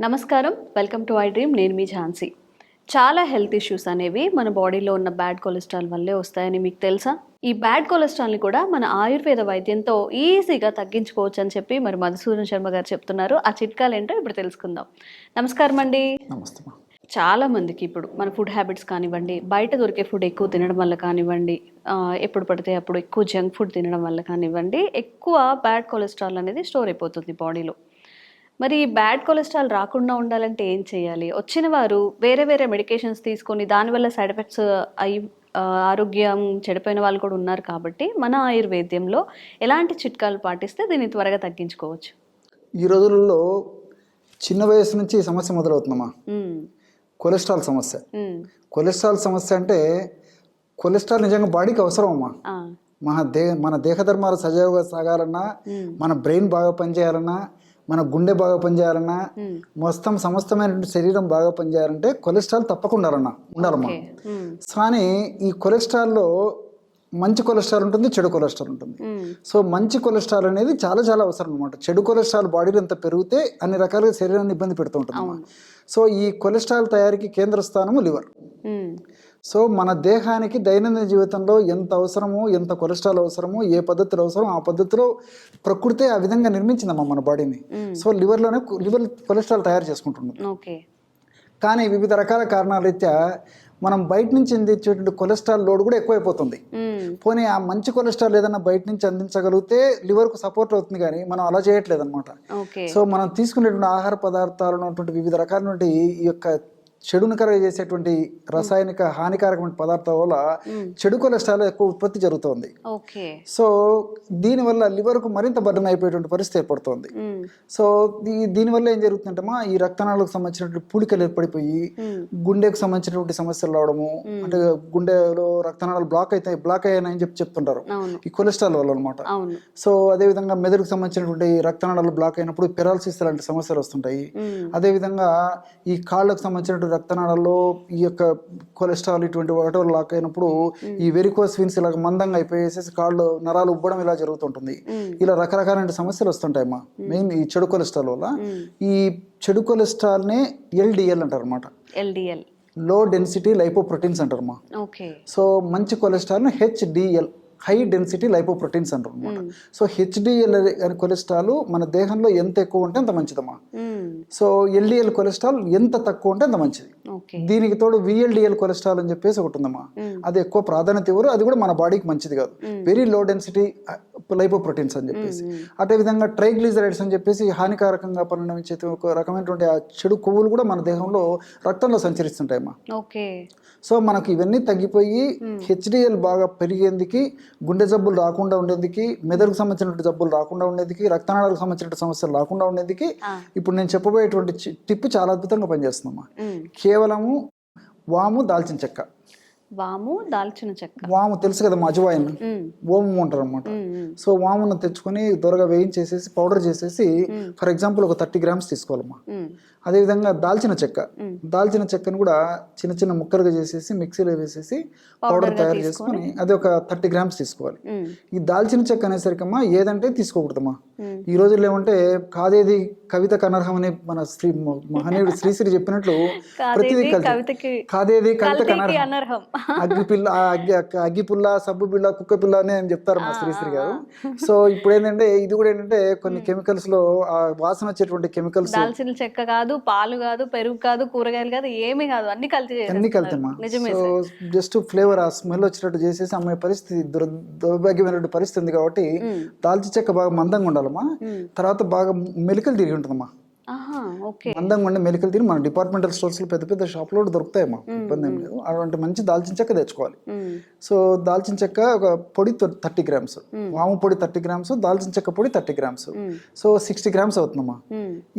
నమస్కారం. Welcome to I dream. నేను మీ ఝాన్సీ. చాలా హెల్త్ ఇష్యూస్ అనేవి మన బాడీలో ఉన్న బ్యాడ్ కొలెస్ట్రాల్ వల్లే వస్తాయని మీకు తెలుసా? ఈ బ్యాడ్ కొలెస్ట్రాల్ని కూడా మన ఆయుర్వేద వైద్యంతో ఈజీగా తగ్గించుకోవచ్చు అని చెప్పి మరి మధుసూదన్ శర్మ గారు చెప్తున్నారు. ఆ చిట్కాలు ఏంటో ఇప్పుడు తెలుసుకుందాం. నమస్కారం అండి నమస్తే మా చాలా మందికి ఇప్పుడు మన ఫుడ్ హ్యాబిట్స్ కానివ్వండి బయట దొరికే ఫుడ్ ఎక్కువ తినడం వల్ల కానివ్వండి ఎప్పుడు పడితే అప్పుడు ఎక్కువ జంక్ ఫుడ్ తినడం వల్ల కానివ్వండి ఎక్కువ బ్యాడ్ కొలెస్ట్రాల్ అనేది స్టోర్ అయిపోతుంది బాడీలో మరి ఈ బ్యాడ్ కొలెస్ట్రాల్ రాకుండా ఉండాలంటే ఏం చేయాలి? వచ్చిన వారు వేరే వేరే మెడికేషన్స్ తీసుకొని దానివల్ల సైడ్ ఎఫెక్ట్స్ అయి ఆరోగ్యం చెడిపోయిన వాళ్ళు కూడా ఉన్నారు కాబట్టి మన ఆయుర్వేద్యంలో ఎలాంటి చిట్కాలు పాటిస్తే దీన్ని త్వరగా తగ్గించుకోవచ్చు? ఈ రోజుల్లో చిన్న వయసు నుంచి ఈ సమస్య మొదలవుతుందమ్మా. కొలెస్ట్రాల్ సమస్య. కొలెస్ట్రాల్ సమస్య అంటే కొలెస్ట్రాల్ నిజంగా బాడీకి అవసరం అమ్మా. మన దే మన దేహ ధర్మాలు సజావుగా సాగాలన్నా మన బ్రెయిన్ బాగా పనిచేయాలన్నా మన గుండె బాగా పనిచేయాలన్నా మొత్తం సమస్తమైనటువంటి శరీరం బాగా పనిచేయాలంటే కొలెస్ట్రాల్ తప్పకుండా ఉండాలన్నా. ఉండాలమ్మా. కానీ ఈ కొలెస్ట్రాల్లో మంచి కొలెస్ట్రాల్ ఉంటుంది చెడు కొలెస్ట్రాల్ ఉంటుంది. సో మంచి కొలెస్ట్రాల్ అనేది చాలా చాలా అవసరం అనమాట చెడు కొలెస్ట్రాల్ బాడీలో ఎంత పెరిగితే అన్ని రకాలుగా శరీరాన్ని ఇబ్బంది పెడుతూ ఉంటుంది. సో ఈ కొలెస్ట్రాల్ తయారీకి కేంద్ర స్థానము లివర్. సో మన దేహానికి దైనందిన జీవితంలో ఎంత అవసరమో ఎంత కొలెస్ట్రాల్ అవసరమో ఏ పద్ధతిలో అవసరం ఆ పద్ధతిలో ప్రకృతే ఆ విధంగా నిర్మించిందమ్మా మన బాడీని. సో లివర్లోనే లివర్ కొలెస్ట్రాల్ తయారు చేసుకుంటుంది కానీ వివిధ రకాల కారణాల రీత్యా మనం బయట నుంచి అందించేటువంటి కొలెస్ట్రాల్ లోడ్ కూడా ఎక్కువైపోతుంది. పోనీ ఆ మంచి కొలెస్ట్రాల్ ఏదైనా బయట నుంచి అందించగలిగితే లివర్కు సపోర్ట్ అవుతుంది కానీ మనం అలా చేయట్లేదు అనమాట సో మనం తీసుకునేటువంటి ఆహార పదార్థాలు ఉన్నటువంటి వివిధ రకాలైనటువంటి ఈ యొక్క చెడును చేసేటువంటి రసాయనిక హానికారకమైన పదార్థాల వల్ల చెడు కొలెస్ట్రాల్ ఎక్కువ ఉత్పత్తి జరుగుతోంది. సో దీనివల్ల లివర్కు మరింత బర్డన్ అయిపోయేటువంటి పరిస్థితి ఏర్పడుతోంది. సో దీనివల్ల ఏం జరుగుతుందంటే ఈ రక్తనాళాలకు సంబంధించినటువంటి పూడికలు ఏర్పడిపోయి గుండెకు సంబంధించినటువంటి సమస్యలు రావడము అంటే గుండెలో రక్తనాళాలు బ్లాక్ అయితే బ్లాక్ అయ్యాయని చెప్పి చెప్తుంటారు. ఈ కొలెస్ట్రాల్ వల్ల అనమాట సో అదేవిధంగా మెదడుకు సంబంధించినటువంటి రక్తనాళాలు బ్లాక్ అయినప్పుడు పెరాలసిస్ లాంటి సమస్యలు వస్తుంటాయి. అదేవిధంగా ఈ కాళ్ళకు సంబంధించినటువంటి రక్తనాళాల్లో ఈ యొక్క కొలెస్ట్రాల్ ఇటువంటి వాటి లాక్ అయినప్పుడు ఈ వెరికోస్ విన్స్ ఇలా మందంగా అయిపోయేసేసి కాళ్ళు నరాలు ఉబ్బడం ఇలా జరుగుతుంటుంది. ఇలా రకరకాలైన సమస్యలు వస్తుంటాయమ్మా. మెయిన్ ఈ చెడు కొలెస్ట్రాల్ వల్ల. ఈ చెడు కొలెస్ట్రాల్నే ఎల్డిఎల్ అంటారు అనమాట ఎల్డిఎల్. లో డెన్సిటీ లైపోప్రోటీన్స్ అంటారమ్మా. ఓకే. సో మంచి కొలెస్ట్రాల్ను హెచ్డిఎల్ హై డెన్సిటీ లైపోప్రోటీన్స్ అంటారు అనమాట సో హెచ్డిఎల్ కొలెస్ట్రాల్ మన దేహంలో ఎంత ఎక్కువ ఉంటే అంత మంచిదమ్మా. సో ఎల్డిఎల్ కొలెస్ట్రాల్ ఎంత తక్కువ ఉంటే అంత మంచిది. దీనికి తోడు విఎల్డిఎల్ కొలెస్ట్రాల్ అని చెప్పేసి ఒకటి ఉందమ్మా. మ్మ్. అది ఎక్కువ ప్రాధాన్యత ఇవ్వరు అది కూడా మన బాడీకి మంచిది కాదు. వెరీ లో డెన్సిటీ లైపోప్రోటీన్స్ అని చెప్పేసి. అదేవిధంగా ట్రైగ్లిజరైడ్స్ అని చెప్పేసి హానికారకంగా పరిణమించే ఒక రకమైనటువంటి ఆ చెడు కొవ్వులు కూడా మన దేహంలో రక్తంలో సంచరిస్తుంటాయమ్మా. సో మనకి ఇవన్నీ తగ్గిపోయి హెచ్డిఎల్ బాగా పెరిగేందుకు గుండె జబ్బులు రాకుండా ఉండేందుకు మెదడుకు సంబంధించినటువంటి జబ్బులు రాకుండా ఉండేందుకు రక్తనాళాలకు సంబంధించిన సమస్యలు రాకుండా ఉండేందుకు. ఇప్పుడు నేను చెప్పబోయేటువంటి టిప్ చాలా అద్భుతంగా పనిచేస్తుందమ్మా. కేవలము వాము దాల్చిన చెక్క. వాము దాల్చిన చెక్క. వాము తెలుసు కదా అజవాయిన్? ఓము అంటారు అనమాట సో వామును తెచ్చుకొని దొరగా వేయించేసేసి పౌడర్ చేసేసి ఫర్ ఎగ్జాంపుల్ ఒక థర్టీ గ్రామ్స్ తీసుకోవాలమ్మా. అదేవిధంగా దాల్చిన చెక్క. దాల్చిన చెక్కను కూడా చిన్న చిన్న ముక్కలుగా చేసేసి మిక్సీలో వేసేసి పౌడర్ తయారు చేసుకొని అది ఒక థర్టీ గ్రామ్స్ తీసుకోవాలి. ఈ దాల్చిన చెక్క అనేసరికమ్మా ఏదంటే తీసుకోకూడదమ్మా. మ్మ్. ఈ రోజుల్లో ఏమంటే కాదేది కవితకు అనర్హం అని మన శ్రీ మహనీయుడు శ్రీశ్రీ చెప్పినట్లు ప్రతిదీ కాదేది కల్తీ కవితకి కాదేది కవితకు కల్తీకి అనర్హం అనర్హం అగ్గి పిల్ల ఆ అగ్గి అక్క- అగ్గి పుల్ల సబ్బు పిల్ల కుక్క పిల్ల అని చెప్తారు మా శ్రీశ్రీ గారు. సో ఇప్పుడు ఏంటంటే ఇది కూడా ఏంటంటే కొన్ని కెమికల్స్లో ఆ వాసన వచ్చేటువంటి కెమికల్స్ దాల్చిన చెక్క కాదు పాలు కాదు పెరుగు కాదు కూరగాయలు కాదు ఏమీ కాదు అన్ని కలిసి అన్ని కలుతామా నిజమే సో జస్ట్ ఫ్లేవర్ ఆ స్మెల్ వచ్చేటట్టు చేసేసి అమ్మాయి పరిస్థితి దుర దౌర్భాగ్యమైనటువంటి పరిస్థితి ఉంది కాబట్టి మ్మ్. దాల్చిన చెక్క బాగా మందంగా ఉండాలమ్మా. మ్మ్. తర్వాత బాగా మెలికలు తిరిగి ఉంటుందమ్మా. మందంగా ఉండి మెలికలు తిరిగి మన డిపార్ట్మెంటల్ స్టోర్స్లో పెద్ద పెద్ద షాప్లో దొరుకుతాయమ్మా ఇబ్బంది ఏం లేదు. అటువంటి మంచి దాల్చిన చెక్క తెచ్చుకోవాలి. సో దాల్చిన చెక్క ఒక పొడి థర్టీ గ్రామ్స్. వాము పొడి థర్టీ గ్రామ్స్ దాల్చిన చెక్క పొడి thirty grams. So sixty grams అవుతుందమ్మా.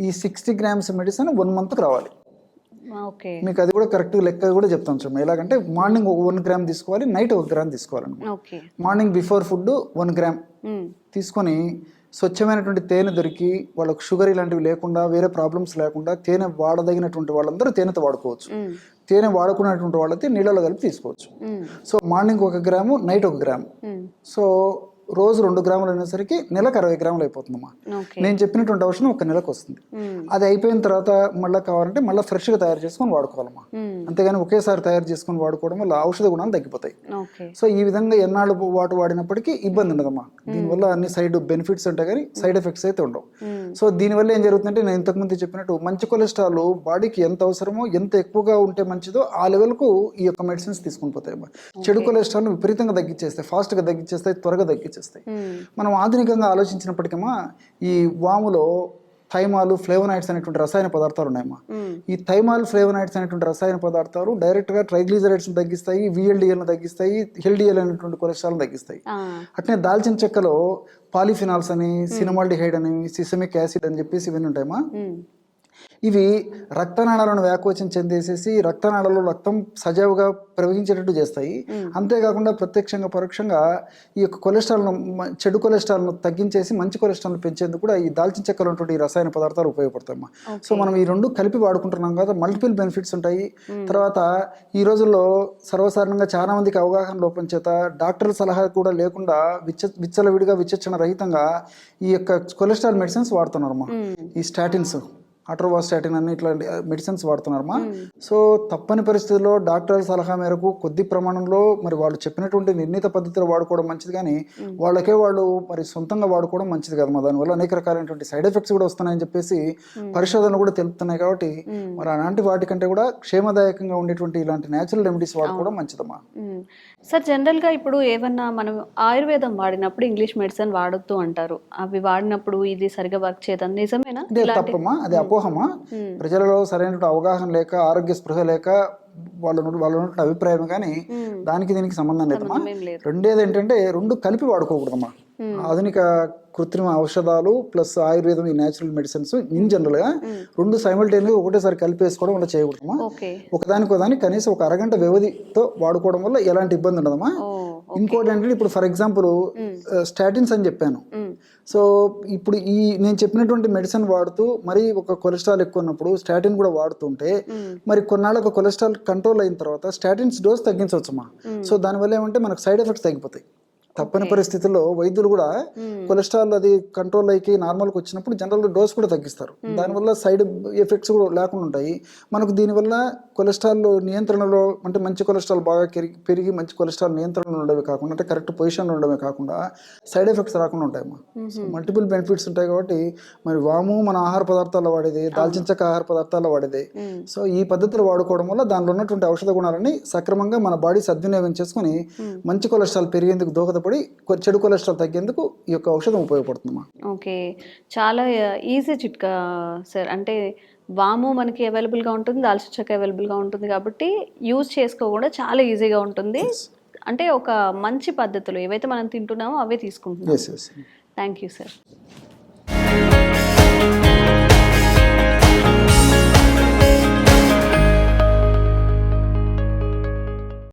ఈ సిక్స్టీ గ్రామ్స్ మెడిసిన్ వన్ మంత్కి రావాలి. మీకు అది కూడా కరెక్ట్ లెక్క కూడా చెప్తాను చూడండి. ఎలాగంటే మార్నింగ్ ఒక వన్ గ్రామ్ తీసుకోవాలి నైట్ ఒక గ్రామ్ తీసుకోవాలన్నమాట. Morning before food one gram. తీసుకొని స్వచ్ఛమైనటువంటి తేనె దొరికి వాళ్ళకు షుగర్ ఇలాంటివి లేకుండా వేరే ప్రాబ్లమ్స్ లేకుండా తేనె వాడదగినటువంటి వాళ్ళందరూ తేనెతో వాడుకోవచ్చు. తేనె వాడుకున్నటువంటి వాళ్ళైతే నీళ్ళలో కలిపి తీసుకోవచ్చు. సో మార్నింగ్ ఒక గ్రాము నైట్ ఒక గ్రాము. సో రోజు రెండు గ్రాములు అనేసరికి నెలకు అరవై గ్రాములు అయిపోతుందమ్మా. నేను చెప్పినటువంటి ఔషధం ఒక నెలకు వస్తుంది. అది అయిపోయిన తర్వాత మళ్ళీ కావాలంటే మళ్ళీ ఫ్రెష్గా తయారు చేసుకొని వాడుకోవాలమ్మా. మ్మ్. అంతేగాని ఒకేసారి తయారు చేసుకొని వాడుకోవడం వల్ల ఔషధ గుణాలు తగ్గిపోతాయి. సో ఈ విధంగా ఎన్నాళ్ళు వాటు వాడినప్పటికీ ఇబ్బంది ఉండదమ్మా. దీనివల్ల అన్ని సైడ్ బెనిఫిట్స్ ఉంటాయి కానీ సైడ్ ఎఫెక్ట్స్ అయితే ఉండవు. సో దీనివల్ల ఏం జరుగుతుందంటే నేను ఇంతకుముందు చెప్పినట్టు మంచి కొలెస్ట్రాల్ బాడీకి ఎంత అవసరమో ఎంత ఎక్కువగా ఉంటే మంచిదో ఆ లెవెల్కు ఈ యొక్క మెడిసిన్స్ తీసుకుని పోతాయి. చెడు కొలెస్ట్రాల్ విపరీతంగా తగ్గించేస్తాయి ఫాస్ట్గా తగ్గించేస్తాయి త్వరగా తగ్గించేస్తాయి మ్మ్. మనం ఆధునికంగా ఆలోచించినప్పటికమ్మా ఈ వాములో థైమాలు ఫ్లేవనాయిడ్స్ అనేటువంటి రసాయన పదార్థాలు ఉన్నాయమ్మా మ్మ్. ఈ థైమాల్ ఫ్లేవనాయిడ్స్ అనేటువంటి రసాయన పదార్థాలు డైరెక్ట్గా ట్రైగ్లిజరైడ్స్ తగ్గిస్తాయి విఎల్డిఎల్ను తగ్గిస్తాయి హెల్డిఎల్ అనేటువంటి కొలెస్ట్రాల్ తగ్గిస్తాయి అట్నే దాల్చిన చెక్కలో పాలిఫినాల్స్ అని సినమాల్డిహైడ్ అని సిసమిక్ యాసిడ్ అని చెప్పేసి ఇవన్నీ ఉంటాయమ్మా మ్మ్. ఇవి రక్తనాళాలను వ్యాకోచం చెందేసేసి రక్తనాళాల్లో రక్తం సజావుగా ప్రవహించేటట్టు చేస్తాయి. అంతేకాకుండా ప్రత్యక్షంగా పరోక్షంగా ఈ యొక్క కొలెస్ట్రాల్ను చెడు కొలెస్ట్రాల్ను తగ్గించేసి మంచి కొలెస్ట్రాల్ను పెంచేందుకు కూడా ఈ దాల్చిన చెక్కలో ఉన్నటువంటి రసాయన పదార్థాలు ఉపయోగపడతాయమ్మా. సో మనం ఈ రెండు కలిపి వాడుకుంటున్నాం కదా మల్టిపుల్ బెనిఫిట్స్ ఉంటాయి. తర్వాత ఈ రోజుల్లో సర్వసాధారణంగా చాలా మందికి అవగాహన లోపం చేత డాక్టర్ల సలహా కూడా లేకుండా విచ్చ విచ్చలవిడిగా విచక్షణ రహితంగా ఈ యొక్క కొలెస్ట్రాల్ మెడిసిన్స్ వాడుతున్నారమ్మా. ఈ స్టాటిన్స్. అట్రోవాస్టాటిన్ అని ఇట్లాంటి మెడిసిన్స్ వాడుతున్నారమ్మా. సో తప్పని పరిస్థితుల్లో డాక్టర్ల సలహా మేరకు కొద్ది ప్రమాణంలో మరి వాళ్ళు చెప్పినటువంటి నిర్ణీత పద్ధతిలో వాడుకోవడం మంచిది కానీ వాళ్ళకే వాళ్ళు మరి సొంతంగా వాడుకోవడం మంచిది కదమ్మా దానివల్ల అనేక రకాలైనటువంటి సైడ్ ఎఫెక్ట్స్ కూడా వస్తున్నాయని చెప్పేసి పరిశోధనలు కూడా తెలుపుతున్నాయి కాబట్టి మరి అలాంటి వాటికంటే కూడా క్షేమదాయకంగా ఉండేటువంటి ఇలాంటి న్యాచురల్ రెమెడీస్ వాడుకోవడం మంచిదమ్మా. మ్మ్. సార్ జనరల్గా ఇప్పుడు ఏమన్నా మనం ఆయుర్వేదం వాడినప్పుడు ఇంగ్లీష్ మెడిసిన్ వాడొద్దు అంటారు. అవి వాడినప్పుడు ఇది సరిగా వర్క్ చేయదని నిజమేనా? తప్పమ్మా. అది అపోహమా ప్రజలలో సరైన అవగాహన లేక ఆరోగ్య స్పృహ లేక వాళ్ళ వాళ్ళ అభిప్రాయం కానీ దానికి దీనికి సంబంధం లేదమ్మా. రెండేది ఏంటంటే రెండు కలిపి వాడుకోకూడదమ్మా. ఆధునిక కృత్రిమ ఔషధాలు ప్లస్ ఆయుర్వేదం ఈ న్యాచురల్ మెడిసిన్స్ ఇన్ జనరల్గా రెండు సైమల్టేనియస్ ఒకటేసారి కలిపి వేసుకోవడం వల్ల చేయకూడదమ్మా. ఒకదానికి ఒకదాని కనీసం ఒక అరగంట వ్యవధితో వాడుకోవడం వల్ల ఎలాంటి ఇబ్బంది ఉండదమ్మా. ఇంకోటి ఏంటంటే ఇప్పుడు ఫర్ ఎగ్జాంపుల్ స్టాటిన్స్ అని చెప్పాను. సో ఇప్పుడు ఈ నేను చెప్పినటువంటి మెడిసిన్ వాడుతూ మరి ఒక కొలెస్ట్రాల్ ఎక్కువ ఉన్నప్పుడు స్టాటిన్ కూడా వాడుతుంటే మరి కొన్నాళ్ళకు కొలెస్ట్రాల్ కంట్రోల్ అయిన తర్వాత స్టాటిన్స్ డోస్ తగ్గించవచ్చమ్మా సో దానివల్ల ఏమంటే మనకు సైడ్ ఎఫెక్ట్స్ తగ్గిపోతాయి. తప్పని పరిస్థితుల్లో వైద్యులు కూడా కొలెస్ట్రాల్ అది కంట్రోల్ అయ్యి నార్మల్కి వచ్చినప్పుడు జనరల్ డోస్ కూడా తగ్గిస్తారు. దానివల్ల సైడ్ ఎఫెక్ట్స్ కూడా లేకుండా ఉంటాయి. మనకు దీనివల్ల కొలెస్ట్రాల్ నియంత్రణలో అంటే మంచి కొలెస్ట్రాల్ బాగా పెరిగి పెరిగి మంచి కొలెస్ట్రాల్ నియంత్రణలో ఉండడమే కాకుండా అంటే కరెక్ట్ పొజిషన్లో ఉండడమే కాకుండా సైడ్ ఎఫెక్ట్స్ రాకుండా ఉంటాయమ్మా. సో మల్టిపుల్ బెనిఫిట్స్ ఉంటాయి కాబట్టి మరి వాము మన ఆహార పదార్థాల్లో వాడేది దాల్చిన చెక్క ఆహార పదార్థాల్లో వాడేది. సో ఈ పద్ధతులు వాడుకోవడం వల్ల దానిలో ఉన్నటువంటి ఔషధ గుణాలని సక్రమంగా మన బాడీ సద్వినియోగం చేసుకుని మంచి కొలెస్ట్రాల్ పెరిగేందుకు దోహదపడి కొ- చెడు కొలెస్ట్రాల్ తగ్గేందుకు ఈ యొక్క ఔషధం ఉపయోగపడుతుందమ్మా. ఓకే. చాలా ఈజీ చిట్కా సార్. అంటే వాము మనకి అవైలబుల్గా ఉంటుంది దాల్చిన చెక్క అవైలబుల్గా ఉంటుంది కాబట్టి యూజ్ చేసుకో కూడా చాలా ఈజీగా ఉంటుంది. అంటే ఒక మంచి పద్ధతులు ఏవైతే మనం తింటున్నామో అవే తీసుకుంటున్నాం. Thank you sir.